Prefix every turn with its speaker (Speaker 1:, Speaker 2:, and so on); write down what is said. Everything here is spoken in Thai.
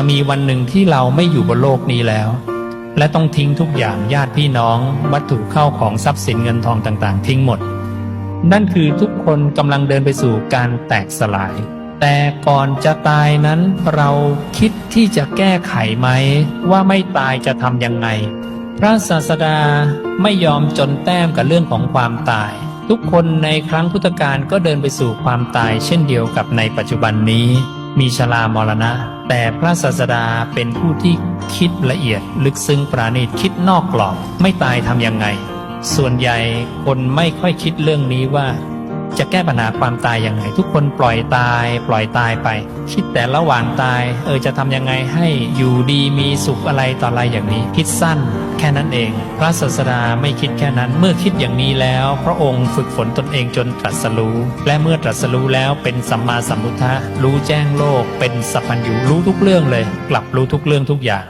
Speaker 1: จะมีวันหนึ่งที่เราไม่อยู่บนโลกนี้แล้ว และต้องทิ้งทุกอย่างญาติพี่น้อง วัตถุเข้าของทรัพย์สินเงินทองต่างๆ ทิ้งหมด นั่นคือทุกคนกำลังเดินไปสู่การแตกสลาย แต่ก่อนจะตายนั้นเราคิดที่จะแก้ไขไหม ว่าไม่ตายจะทำยังไง พระศาสดาไม่ยอมจนแต้มกับเรื่องของความตาย ทุกคนในครั้งพุทธกาลก็เดินไปสู่ความตายเช่นเดียวกับในปัจจุบันนี้ มีชรามรณะ แต่พระศาสดาเป็นผู้ที่คิดละเอียดลึกซึ้งปราณีตคิดนอกกรอบ ไม่ตายทำยังไง ส่วนใหญ่คนไม่ค่อยคิดเรื่องนี้ว่า จะแก้ปัญหาความตายยังไง ทุกคนปล่อยตาย ปล่อยตายไป คิดแต่ระหว่างตาย เออจะทำยังไงให้อยู่ดีมีสุขอะไรต่ออะไรอย่างนี้ คิดสั้นแค่นั้นเอง พระศาสดาไม่คิดแค่นั้นเมื่อคิดอย่างนี้แล้ว พระองค์ฝึกฝนตนเองจนตรัสรู้ และเมื่อตรัสรู้แล้วเป็นสัมมาสัมพุทธะรู้แจ้งโลก เป็นสัพพัญญูรู้ทุกเรื่องเลย กลับรู้ทุกเรื่องทุกอย่าง